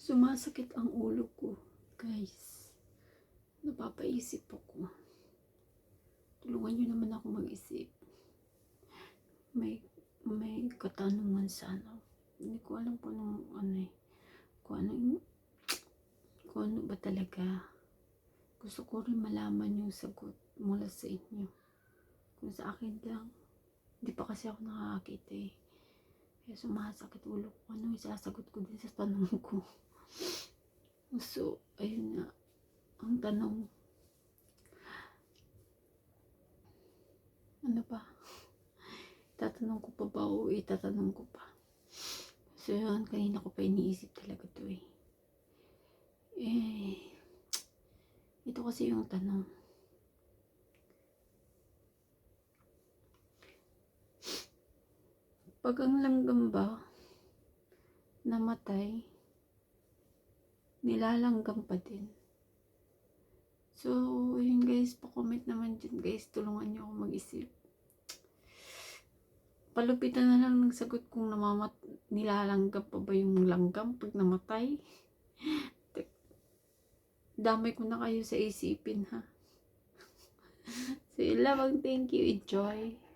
Sumasakit ang ulo ko, guys. Napapaisip ako. Tulungan niyo naman ako mag-isip. May, may katanungan sana. Hindi ko alam kung anong, ano eh. Kung ano, yung- kung ano ba talaga. Gusto ko rin malaman yung sagot mula sa inyo. Kung sa akin lang. Hindi pa kasi ako nakakakita eh. Kaya sumasakit ulo ko. Ano isasagot ko din sa tanong ko. So, ayun nga. Ang tanong. Ano ba? Tatanong ko pa ba o itatanong ko pa? So, yun. Kanina ko pa iniisip talaga to eh. Eh, ito kasi yung tanong. Pag ang langgam ba namatay, nilalanggam pa din. So, yun guys, pa-comment naman dyan guys. Tulungan nyo ako mag-isip. Palupitan na lang ng sagot kung namamat nilalanggam pa ba yung langgam pag namatay. Damay ko na kayo sa isipin ha. So, yun. Thank you. Enjoy.